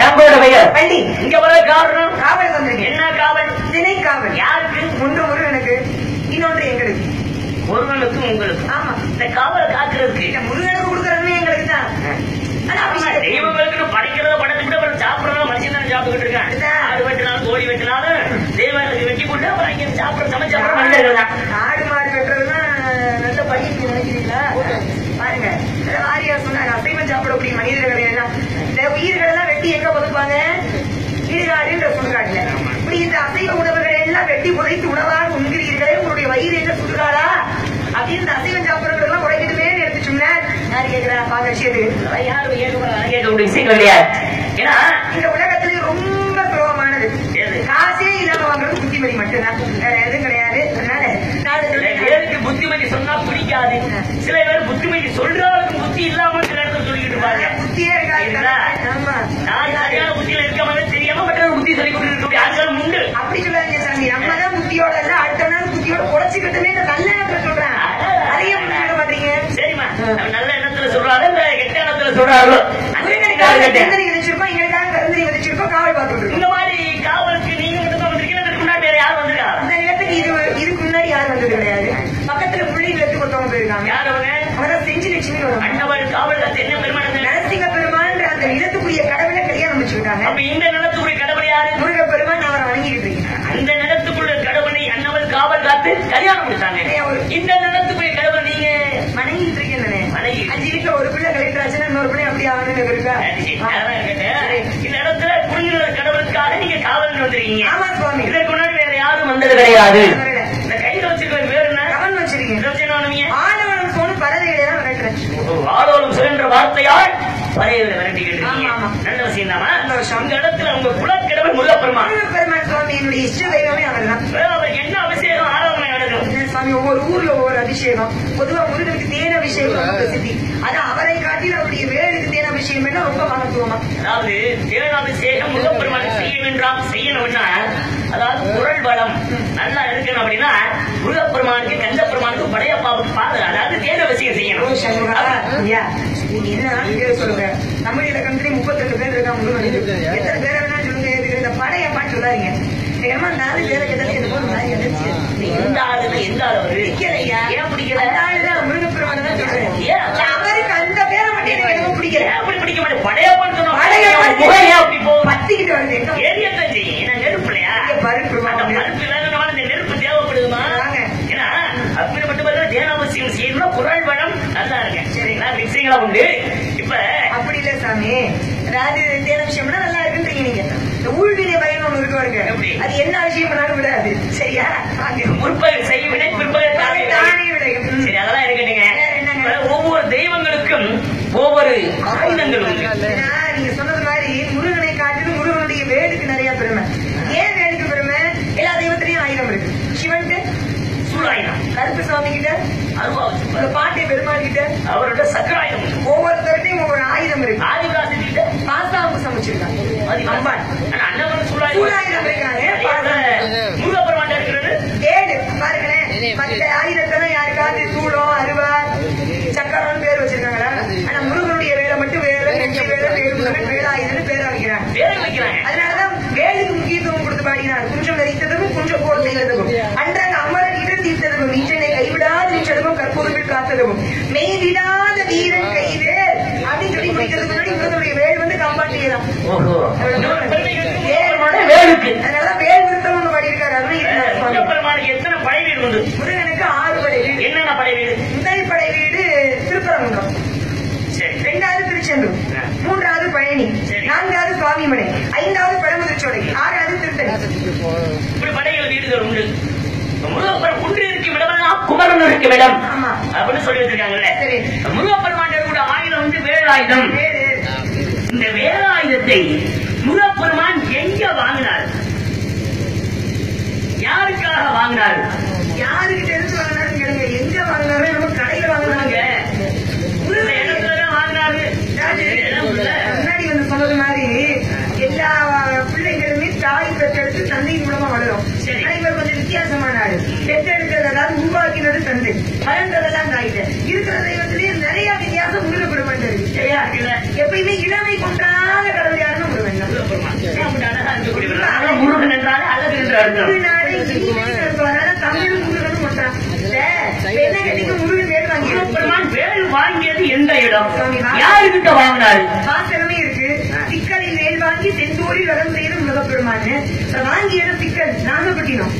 சங்கோட பெயர் பள்ளி. இங்க காவல் வந்திருக்கு என்ன காவல்? திணை காவல். யாருக்கு? ஒன்று முருகனுக்கு உங்களுக்கு ஆமா. இந்த காவலை காக்குறதுக்கு. இந்த முருகனுக்கு கொடுக்கறது எங்களுக்கு தான். தெய்வங்களுக்கு படிக்கிறத படத்துக்கிட்டு அப்புறம் சாப்பிடறதும் மனுஷன் தானே வெட்டி எங்க புதைப்பாங்க ஈடுகாடுன்ற சுடுகாடுல இப்படி இந்த அசைவ உணவுகளை எல்லாம் வெட்டி புதைத்து உணவாக உண்கிறீர்களே. உங்களுடைய வயிறு என்ன சுடுகாடா? அப்படின்னு இந்த அசைவம் சாப்பிடறவங்க எல்லாம் உடைக்கணுமே எடுத்து சொன்னார். யார் கேட்கிறா? விஷயத்துக்கு அதெல்லாம் யாரும் கேட்கக்கூடிய விஷயம் கிடையாது ஏன்னா இந்த உலகத்திலே ரொம்ப சுலபமானது? காசே இல்லாம வாங்குறது புத்திமதி மட்டும்தான். வேற எதுவும் கிடையாது. அதனால. பேருக்கு புத்திமதி சொன்னா பிடிக்காது. சில பேர் புத்திமதி சொல்றவளுக்கு புத்தி இல்லாம சில இடத்துல சொல்லிக்கிட்டு இருப்பாங்க. புத்தியே இருக்காது இல்ல. ஆமா நான் சரியான புத்தியில இருக்காம தெரியாம புத்தி சொல்லி கொடுத்துருக்கக்கூடிய ஆட்கள் உண்டு. அப்படி சொல்லாதீங்க சாமி. நம்ம தான் புத்தியோட இல்ல அடுத்த நாள் புத்தியோட குறைச்சிக்கிட்டுமே இந்த நல்ல நேரத்துல சொல்றேன் அதையே புரிஞ்சுக்க மாட்டீங்க. சரிம்மா. நல்ல எண்ணத்துல சொல்றாரு இந்த கெட்ட எண்ணத்துல சொல்றாரு முருகனுக்காக கருந்தறி விதைச்சிருக்கோம் எங்களுக்காக கருந்தறி விதைச்சிருக்கோம் காவல் பார்த்துட்டு இருக்கோம் இந்த மாதிரி காவலுக்கு நீங்க மட்டும் தான் வந்திருக்கீங்க இதுக்கு முன்னாடி வேற யார் வந்திருக்கா அந்த நிலத்துக்கு இது இதுக்கு முன்னாடி யாரும் வந்தது கிடையாது பக்கத்துல புள்ளி நிலத்துக்கு ஒருத்தவங்க போயிருக்காங்க யார் அவங்க அவதான் செஞ்சு லட்சுமி வருவாங்க அண்ணவள் காவல் காத்து என்ன பெருமானது நரசிங்க பெருமான்ற அந்த நிலத்துக்குரிய கடவுளை கல்யாணம் வச்சுக்கிட்டாங்க அப்ப இந்த நிலத்துக்குரிய கடவுள் யாரு முருக பெருமான் அவரை வணங்கிட்டு இருக்கீங்க அந்த நிலத்துக்குள்ள கடவுளை அண்ணவள் காவல் காத்து கல்யாணம் கொடுத்தாங்க இந்த நிலத்துக்குரிய கடவுள் நீங்க இருக்கேன் நானே வணங்கி. அஞ்சு வீட்டுல ஒரு பிள்ளை கலெக்டர் ஆச்சுன்னா இன்னொரு பிள்ளை அப்படி இருக்கா? கேட்டேன். இந்த இடத்துல புரிஞ்சுள்ள கடவுளுக்காக நீங்க காவல் வந்திருக்கீங்க. ஆமா சுவாமி. இதற்கு முன்னாடி வேற யாரும் வந்தது கிடையாது. இந்த கையில வச்சிருக்கிற பேர் என்ன? கவன் வச்சிருக்கீங்க. போன விரட்டுறேன். சொல்கின்ற வார்த்தையால் விரட்டிக்கிட்டு இருக்கீங்க. நல்ல விஷயம். இந்த இடத்துல உங்க குலக்கடவுள் முருகப்பெருமான். முருக பெருமான் சுவாமி என்னுடைய இஷ்ட தெய்வமே அவர் தான் அவர் என்ன நடக்கும் சுவாமி ஒவ்வொரு ஊர்ல ஒவ்வொரு அபிஷேகம். பொதுவா முருகனுக்கு தேன் அபிஷேகம் பிரசித்தி. அது அவரை காட்டில் அவருடைய வேலுக்கு தேன் அபிஷேகம் பண்ணா ரொம்ப மகத்துவமா? அதாவது தேனாபிஷேகம் முருகப்பெருமானுக்கு செய்ய வேண்டாம் செய்யணும்னா அதாவது குரல் வளம் நல்லா இருக்கணும் அப்படின்னா முருகப்பெருமானுக்கு கந்த பெருமானுக்கு படையப்பாவுக்கு பாது அதாவது தேனாபிஷேகம் ஓ, செய்யணும் என்ன சொல்லுங்க தமிழ் இலக்கணத்திலே முப்பத்தி ரெண்டு பேர் இருக்காங்க எத்தனை பேர் வேணாலும் சொல்லுங்க படையப்பான்னு சொல்லாதீங்க. ஏமா நாலு பேரை கேட்டாலும் எனக்கு மாதிரி எதிர்ச்சி. எந்த ஆளு வருது பிடிக்கலையா? ஏன் பிடிக்கல அந்த ஆளுதான் முருகப்பெருமானை தான் சொல்றேன். ஏன்? அவருக்கு அந்த பேரை மட்டும் எனக்கு என்னமோ பிடிக்கல. அப்படி பிடிக்க மாட்டேன் படையப்பான்னு சொன்னா படையப்பா முகம் ஏன் அப்படி போகும் பத்திக்கிட்டு வருது. ஏரியத்தான் செய்யும் ஏன்னா நெருப்பு இல்லையா இங்க பருப்பு அந்த வாங்க. பருப்பு இல்லாதனால இந்த நெருப்பு தேவைப்படுதுமா. ஏன்னா அப்படி மட்டும் பார்த்தா தேனாவசியம் செய்யணும்னா குரல் வளம் நல்லா இருக்கேன் சரிங்களா மிக்சிங்களா உண்டு இப்ப அப்படி இல்ல சாமி அதாவது தேன விஷயம்னா நல்லா இருக்குன்றீங்க நீங்க இந்த ஊழ்வினை பயன் ஒண்ணு இருக்கு பாருங்க? அது என்ன விஷயம் பண்ணாலும் விடாது சரியா வாங்க. முற்பகல் செய்ய வினை பிற்பகல் தானே வினை. தானே விடையும். ம். சரி அதெல்லாம் இருக்கட்டுங்க வேற என்னங்க? இப்ப ஒவ்வொரு தெய்வங்களுக்கும் ஒவ்வொரு ஆயுதங்கள் உண்டு ஏன்னா, நீங்க சொன்னது மாதிரி முருகனை காட்டிலும் முருகனுடைய வேலுக்கு நிறைய பெருமை ஏன் வேலுக்கு பெருமை எல்லா தெய்வத்திலையும் ஆயுதம் இருக்கு சிவனுக்கு சூழாயுதம் கருப்பு சுவாமி கிட்ட அருவா இந்த வச்சிருப்பாரு. பாட்டை பெருமாள் கிட்ட அவரோட சக்கராயுதம் உண்டு. ஒவ்வொருத்தருக்கையும் ஒவ்வொரு ஆயுதம் இருக்கு ஆதிவாசி கிட்ட பாசாவுக்கு சமைச்சிருக்காங்க அம்பாள் ஆனா அண்ணன் சூழாயுதம் சூழாயுதம் இருக்காங்க முருகப்பெருமான் இருக்கிறது வேடு பாருங்களேன் மற்ற ஆயுதத்தெல்லாம் யாருக்காவது சூடம் அருவா சக்கரம்னு பேர் வச்சிருக்காங்களா ஆனா முருகனுடைய வேலை மட்டும் வேலை நெற்றி வேலை வேடு முருகன் வேலாயுதம்னு பேர் வைக்கிறாங்க பேரை வைக்கிறாங்க அதனாலதான் வேலுக்கு முக்கியத்துவம் கொடுத்து பாடினார் குஞ்சம் நரித்ததும் குஞ்சம் போர் செய்ததும் அன்றாக அமரர் இடர் தீர்த்ததும் நீச்சனை கைவிடாது நின்றதும் கற்பூரத்தில் காத்ததும் மெய் விடாத வீரன் கைவேல் அப்படின்னு சொல்லி முடிக்கிறதுக்கு முன்னாடி முருகனுடைய வேல் வந்து கம்பாட்டியதான் ஓஹோ வேல் வேலுக்கு அதனாலதான் வேல் விருத்தம் ஒண்ணு பாடியிருக்காரு அதுவும் இருக்கிறார் சுவாமி முருகப்பெருமானுக்கு எத்தனை படை வீடு உண்டு முருகனுக்கு ஆறு படை வீடு. என்னென்ன படை வீடு? முதல் படை வீடு திருப்பரங்குன்றம். சரி. இரண்டாவது திருச்செந்தூர். மூன்றாவது பழனி. நான்காவது சுவாமிமலை. ஐந்தாவது பழமுதிர்ச்சோலை ஆறாவது திருத்தணி. இப்படி படைகள் வீடுகள் உண்டு. முருகப்பெரும் குன்று இருக்கும் இடமெல்லாம் குமரன் இருக்கும் இடம். அப்படின்னு சொல்லி வச்சிருக்காங்கல்ல. சரி. முருகப்பெருமான் கூட ஆயுதம் வந்து வேலாயுதம். இந்த வேலாயுதத்தை முருகப்பெருமான் எங்க வாங்கினார்? யாருக்காக வாங்கினார்? யாருக்கிட்ட இருந்து வாங்கினாருன்னு கேளுங்க. எங்க வாங்கினாரு நம்ம கடையில வாங்கினாங்க. முன்னாடி வந்து சொன்னது மாதிரி எல்லா பிள்ளைகளுமே தாய் பெற்றெடுத்து தந்தை மூலமா வளரும். இவர் கொஞ்சம் வித்தியாசமான ஆளு பெற்றெடுக்கிறது அதாவது உருவாக்கினது தந்தை. வளர்ந்ததெல்லாம் தாய்கிட்ட இருக்கிற தெய்வத்திலேயே நிறைய வித்தியாசம் முருக பெருமான் இருக்கு. எப்பயுமே இளமை கொண்டாத கடவுள் யாருன்னு முருகன் முருகன் என்றாலே அழகு என்று அர்த்தம் தமிழ்நாடு இங்கிலீஷ் இருப்பாரு. ஆனா தமிழும் முருகனும் ஒன்றா. இந்த இப்ப என்ன கேட்டீங்க முருகன் வேல் வாங்கி முருகப்பெருமான் வேல் வாங்கியது எந்த இடம் வாங்கினாரு இருக்கு சிக்கலில் வேல் வாங்கி செந்தூரில் வரம் செய்த முருகப்பெருமான் இப்ப வாங்கிய இடம் சிக்கல் நாகப்பட்டினம்.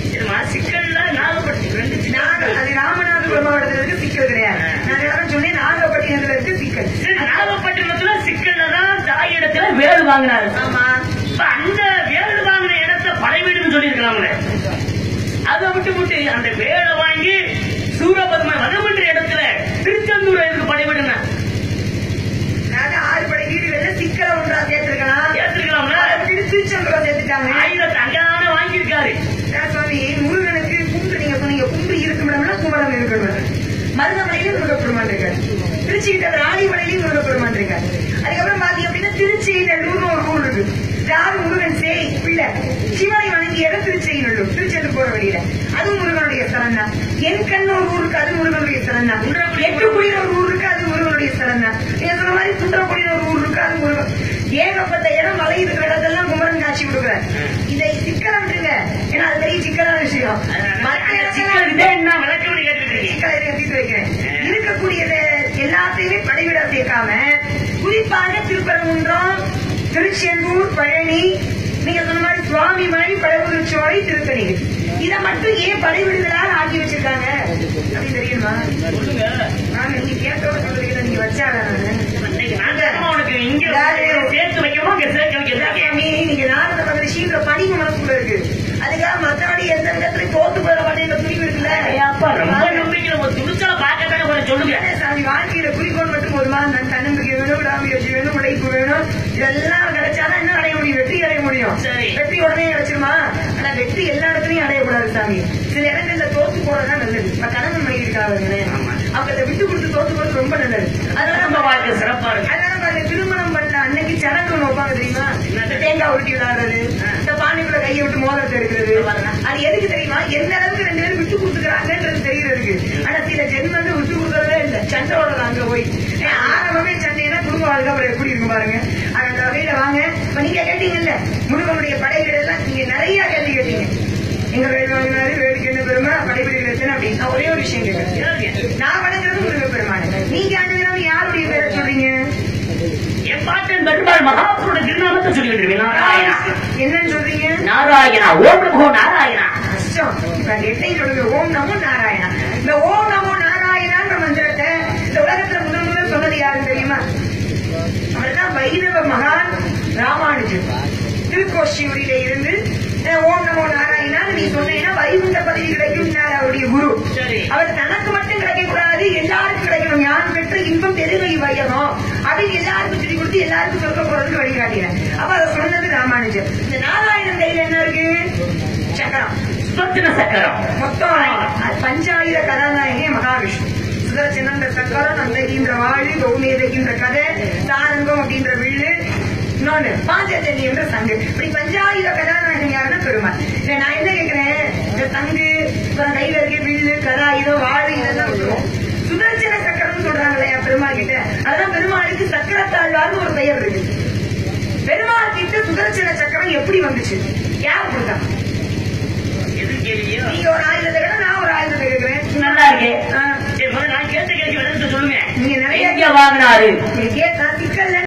சிக்கல்ல நாகப்பட்டினம் நாக அது ராமநாதபுரம் மாவட்டத்துல இருக்கு சிக்கல் கிடையாது. நான் நேரம் சொன்னேன் நாகப்பட்டினத்துல இருக்கு சிக்கல். நாகப்பட்டினத்துல சிக்கல்ல தான் தாய் இடத்துல வேல் வாங்கினாரு. ஆமா. இப்ப அந்த வேல் வாங்கின இடத்த படைவீடுன்னு சொல்லியிருக்கலாம்ல. அதை விட்டு விட்டு அந்த வேலை வாங்கி சூரபத்ம வனமன்ற இடத்துல திருச்செந்தூர் எதுக்கு படைவிடுங்க அதாவது ஆறு படை வீடுகள்ல சிக்கலை ஒன்றா சேர்த்திருக்கலாம் திருச்செந்தூரம் சேர்த்துட்டாங்க ஆயுதத்தை அங்கதானே வாங்கியிருக்காரு. சுவாமி முருகனுக்கு குன்று நீங்க சொன்னீங்க குன்று இருக்குமிடம்னா குமரம் இருக்கணும் மருதமலையில முருகப்பெருமான் இருக்காரு. திருச்சி கிட்ட ராணிமலையிலும் முருகப்பெருமான் இருக்காரு. அதுக்கப்புறம் பாத்தீங்க அப்படின்னா திருச்சி நல்லூர்னு ஒரு ஊர் இருக்கு. ராகு முருகன் சேய் பிள்ளை. சிவனை வணங்கிய இடம் திருச்சி நல்லூர் திருச்செந்தூர் போற வழியில. அதுவும் முருகனுடைய தான். என் கண் ஒரு ஊர் இருக்கு அது முருகனுடைய ஸ்தலம் தான். எட்டுக்குடியில ஒரு ஊர் இருக்கு அது முருகனுடைய ஸ்தலம் தான். நீங்க சொன்ன மாதிரி குன்றக்குடியில ஒரு ஊர் இருக்கு அது முருகன். ஏகப்பட்ட இடம் மலை இருக்கிற இடத்தெல்லாம் கொடுக்குறாரு இதை சிக்கலம் விட்டுருங்க ஏன்னா அது பெரிய சிக்கலான விஷயம். என்ன விளக்கம் சிக்கலை தீர்த்து வைக்கிறேன். இருக்கக்கூடியது எல்லாத்தையுமே படைவிட சேர்க்காம குறிப்பாக திருப்பரங்குன்றம் திருச்செந்தூர் பழனி நீங்க சொன்ன மாதிரி சுவாமி மலை படகுதிர்ச்சோலை திருத்தணி இதை மட்டும் ஏன் படைவிடுதலாக ஆக்கி வச்சிருக்காங்க? அப்படின்னு தெரியுமா? நீங்க கேட்டோட சொல்றீங்க நீங்க வச்சாங்க இன்னைக்கு நான் தான் உனக்கு இங்க சேர்த்து வைக்கணும் சேர்க்க மகரிஷி விஷயங்கிற பணிவு மனசுக்குள்ள இருக்கு. அதுக்காக மத்தபடி எந்த விதத்துல தோத்து போற மாட்டேங்கிற துணிவு இருக்குல்ல? ரொம்ப நம்பிக்கையில ஒரு துணிச்சல பார்க்கத்தானே சொல்லுங்க சாமி வாழ்க்கையில குறிக்கோள் மட்டும் போதுமா? நான் தன்னம்பிக்கை வேணும் விடாமுயற்சி வேணும் உழைப்பு வேணும். இதெல்லாம் கிடைச்சாதான் என்ன அடைய முடியும்? வெற்றி அடைய முடியும். சரி. வெற்றி உடனே கிடைச்சிருமா? ஆனா வெற்றி எல்லா இடத்துலயும் அடையக்கூடாது சாமி. சில இடங்கள்ல தோத்து போறதுதான் நல்லது. இப்ப கணவன் மனைவி இருக்காங்க அவங்க விட்டு கொடுத்து தோத்து போறது ரொம்ப நல்லது. அதனால நம்ம வாழ்க்கை சிறப்பா இருக்கு. பாருங்க திருமணம் பண்ண அன்னைக்கு சடங்கு ஒண்ணு வைப்பாங்க தெரியுமா? இந்த தேங்காய் உருட்டி விளையாடுறது இந்த பானைக்குள்ள கையை விட்டு மோதிரத்தை எடுக்கிறது. அது எதுக்கு தெரியுமா? எந்த அளவுக்கு ரெண்டு பேரும் விட்டு கொடுத்துக்கிறாங்கன்றது தெரியறதுக்கு ஆனா சில ஜென்மங்கள் விட்டு கொடுக்கறதே இல்ல. சண்டை அங்க போய். ஆரம்பமே சண்டைனா குடும்ப வாழ்க்கை அப்புறம் எப்படி இருக்கும் பாருங்க. அந்த வகையில வாங்க. இப்ப நீங்க கேட்டீங்கல்ல முருகனுடைய படைகள் எல்லாம் நீங்க நிறைய கேள்வி கேட்டீங்க. எங்க வேடு வாங்கினாரு வேடுக்கு என்ன பெருமை படைப்பிடிகள் எத்தனை அப்படின்னு. ஒரே ஒரு விஷயம் கேட்கிறேன் நான் வணங்குறது முருக பெருமாள் நீங்க அணுகிறது யாருடைய பேரை சொல்றீங்க திருநாமத்தை சொல்லிட்டு நாராயணா. என்னன்னு சொல்றீங்க? நாராயணா ஓம் நமோ நாராயணா. கஷ்டம். எட்டையும் சொல்லுங்க ஓம் நமோ நாராயணா. இந்த ஓம் நமோ நாராயணான்ற மந்திரத்தை இந்த உலகத்துல முதல் முதல் சொன்னது யாருன்னு தெரியுமா? அவர்தான் வைணவ மகான் ராமானுஜன் திருக்கோஷியூரியில இருந்து ஓம் நமோ நாராயணா நீ சொன்னீங்கன்னா வைகுண்ட பதவி கிடைக்கும் அவருடைய குரு. சரி. அவர் தனக்கு மட்டும் கிடைக்க கூடாது எல்லாருக்கும் கிடைக்கணும். ஞான் பெற்ற இன்பம் பெருமை வையணும் அப்படின்னு எல்லாருக்கும் சொல்லி கொடுத்து எல்லாருக்கும் சொல்ல போறதுக்கு வழிகாட்டினேன் அப்ப அதை சொன்னது ராமானுஜர். இந்த நாராயணன் கையில என்ன இருக்கு? சக்கரம். சுபத்தின சக்கரம். மொத்தம் பஞ்சாயிர கதாநாயகி மகாவிஷ்ணு. சுதர்சனன்ற சக்கரம் நந்தகின்ற வாழி கௌமேதகின்ற கதை தாரங்கம் அப்படின்ற வில்லு இன்னொன்னு பாஞ்சஜன்ய என்ற சங்கு. இப்படி பஞ்சாயிர கதாநாயகன் யாருன்னா பெருமாள். இல்ல நான் என்ன கேக்குறேன்? இந்த சங்கு கையில இருக்க வில்லு கதாயுதம் வாழை இதெல்லாம் விட்டுருவோம் சுதர்சன சக்கரம் சொல்றாங்க இல்லையா பெருமாள் கிட்ட அதான் பெருமாளுக்கு சக்கரத்தாழ்வார்னு ஒரு பெயர் இருக்கு. பெருமாள் கிட்ட சுதர்சன சக்கரம் எப்படி வந்துச்சு? யார் கொடுத்தா? நீங்க ஒரு ஆயுதத்தை கேட்டா நான் ஒரு ஆயுதத்தை கேட்கிறேன். நல்லா இருக்கு. ஆ, சரி, முதல்ல நான் கேட்ட கேள்வி சொல்லுங்க. நீங்க நிறைய வாங்கினாரு? கேட்டா சிக்கல்ல